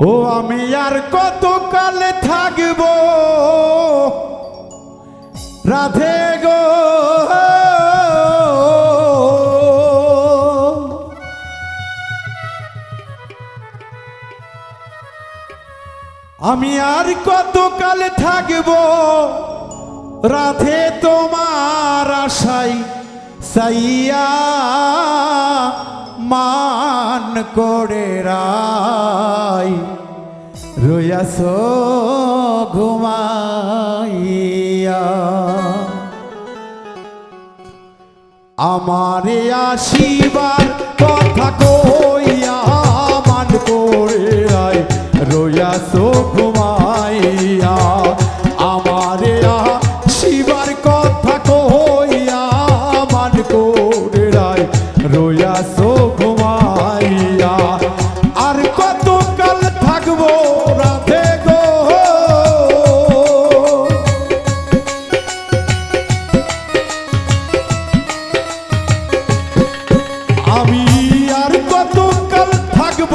ও আমি আর কতকাল থাকব? রাধে গো। আমি আর কতকাল থাকব? রাধে তোমার আশাই সাইয়া মান করে রাই। রইয়াস ঘুমাইয়া। আমার আশীর্বাদ কথা কইয়া মান করে রাই। ঘুমাইয়া।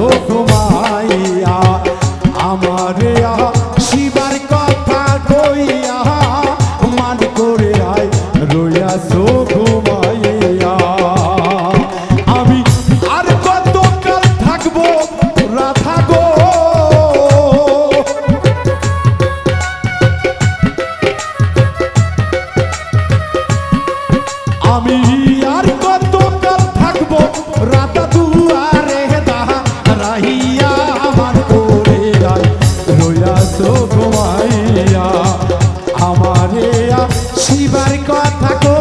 novo ঘুমাইয়া? আমারে শিবার কথা